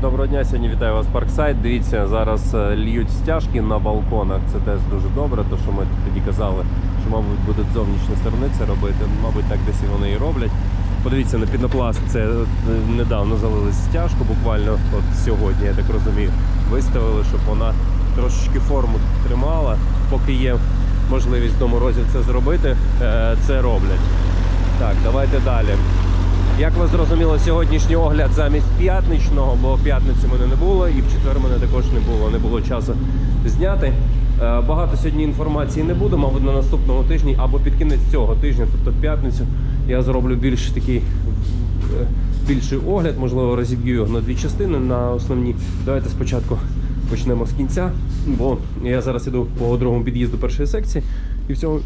Доброго дня, сьогодні вітаю вас Парксайд. Дивіться, зараз е, льють стяжки на балконах. Це теж дуже добре, то що ми тоді казали, що, мабуть, будуть з зовнішньої сторони це робити. Мабуть, так десь і вони і роблять. Подивіться на пінопласт, це е, недавно залили стяжку, буквально от сьогодні, я так розумію, виставили, щоб вона трошечки форму тримала. Поки є можливість до морозів це зробити, е, це роблять. Так, давайте далі. Як ви зрозуміли, сьогоднішній огляд замість п'ятничного, бо в п'ятницю мене не було, і в четвер мене також не було, не було часу зняти. Е, Багато сьогодні інформації не буде, мабуть, на наступному тижні або під кінець цього тижня, тобто в п'ятницю, я зроблю більш такий е, більший огляд, можливо, розіб'ю його на дві частини на основні. Давайте спочатку почнемо з кінця, бо я зараз іду по другому під'їзду першої секції, і в цьому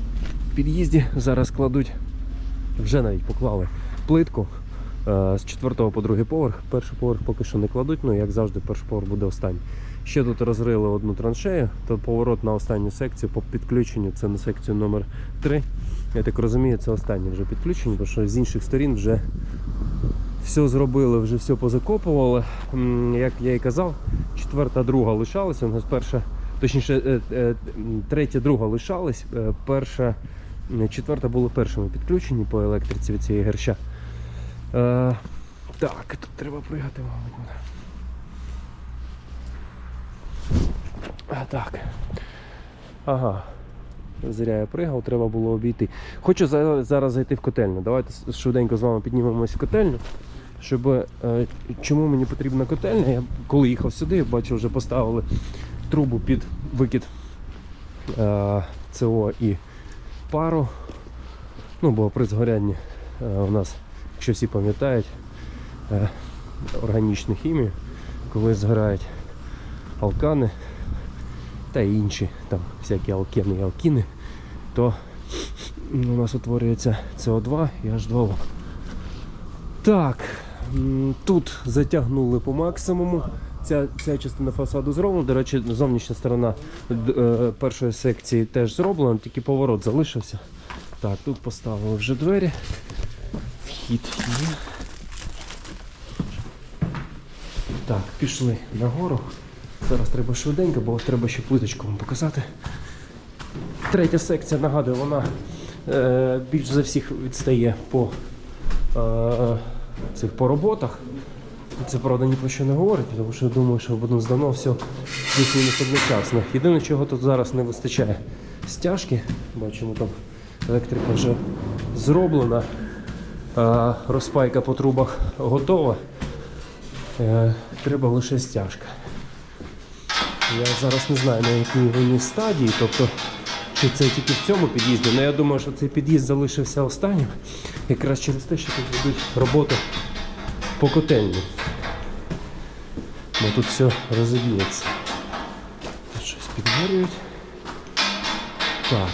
під'їзді зараз кладуть вже навіть поклали плитку з 4 по другий поверх. Перший поверх поки що не кладуть, ну як завжди, перший поверх буде останній. Ще тут розрили одну траншею, то поворот на останню секцію по підключенню це на секцію номер 3 Я так розумію, це останнє вже підключення, тому що з інших сторін вже все зробили, вже все позакопували. Як я і казав, четверта, друга лишалася. У нас перша, точніше, е, е, третя, друга лишалась. Е, Перша, четверта були першими підключені по електриці від цієї герща. Е, так, тут треба пригати, мабуть. А, так. Ага. Зря я пригав, треба було обійти. Хочу зараз зайти в котельню. Давайте швиденько з вами піднімемось в котельню. Щоб, е, чому мені потрібна котельня? Я коли їхав сюди, бачив, вже поставили трубу під викид е, ЦО і пару. Ну, бо при згорянні е, у нас, якщо всі пам'ятають, е, органічну хімію, коли згорають алкани та інші там всякі алкени і алкіни, то у нас утворюється СО2 і H2O. Так, тут затягнули по максимуму. Ця, ця частина фасаду зроблена. До речі, зовнішня сторона е, першої секції теж зроблена, тільки поворот залишився. Так, тут поставили вже двері. Вхід є. Так, пішли нагору. Зараз треба швиденько, бо треба ще плиточку вам показати. Третя секція, нагадую, вона е, більш за всіх відстає по, е, цих, по роботах. Це правда ні про що не говорить, тому що я думаю, що одну здано все плюс-мінус одночасно. Єдине, чого тут зараз не вистачає стяжки. Бачимо, там електрика вже зроблена, розпайка по трубах готова. Е, треба лише стяжка. Я зараз не знаю на якій вони стадії, тобто чи це тільки в цьому під'їзді. але я думаю, що цей під'їзд залишився останнім, якраз через те, що тут ведуть роботу по котельні. Бо тут все розіб'ється. Щось підгорюють. Так.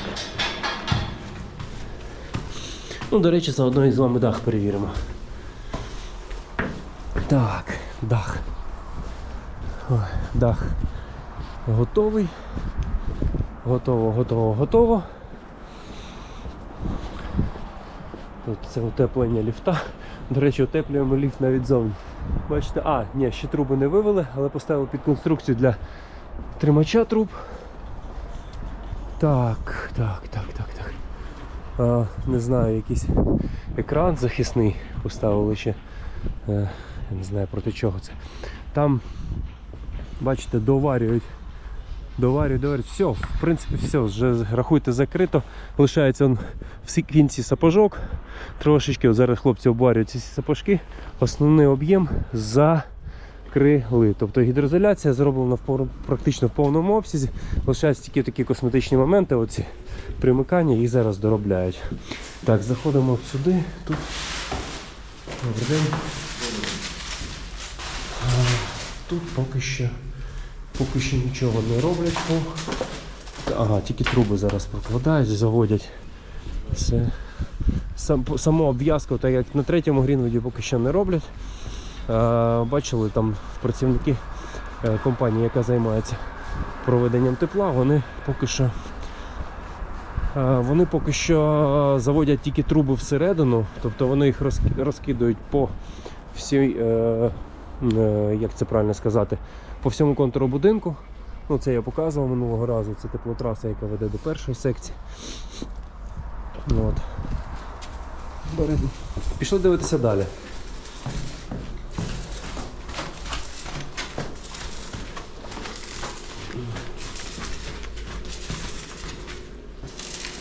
Ну, до речі, заодно і з вами дах перевіримо. Так, дах. Ой, дах готовий. Готово, готово, готово. Тут це утеплення ліфта. До речі, утеплюємо ліфт навіть зовні. Бачите, а, ні, ще труби не вивели, але поставили під конструкцію для тримача труб. Так, так, так, так, так. Не знаю, якийсь екран захисний поставили ще. Е, я не знаю проти чого це. Там, бачите, доварюють. Доварюють, доварюють. Все, в принципі, все, вже рахуйте закрито. Лишається он в кінці сапожок. Трошечки, от зараз хлопці обварюють ці сапожки. Основний об'єм закрили. Тобто гідроізоляція зроблена в практично в повному обсязі. Лишаються тільки такі косметичні моменти, оці примикання, їх зараз доробляють. Так, заходимо сюди. Тут. Добрий день. Тут поки що, поки що нічого не роблять. Ага, тільки труби зараз прокладають, заводять. Це сам, саму обв'язку, так як на третьому Грінвуді поки що не роблять. А, бачили там працівники е, компанії, яка займається проведенням тепла, вони поки що. е, Вони поки що заводять тільки труби всередину, тобто вони їх розки- розкидують по всій, е, е, як це правильно сказати, по всьому контуру будинку. Ну, це я показував минулого разу. Це теплотраса, яка веде до першої секції. От. Пішли дивитися далі.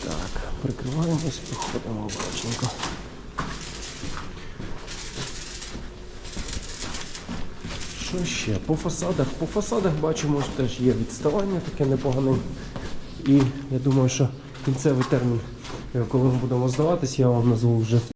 Так, прикриваємось, походимо обережненько. Що ще? По фасадах. По фасадах бачимо, що теж є відставання таке непогане. І я думаю, що кінцевий термін, е, коли ми будемо здаватись, я вам назву вже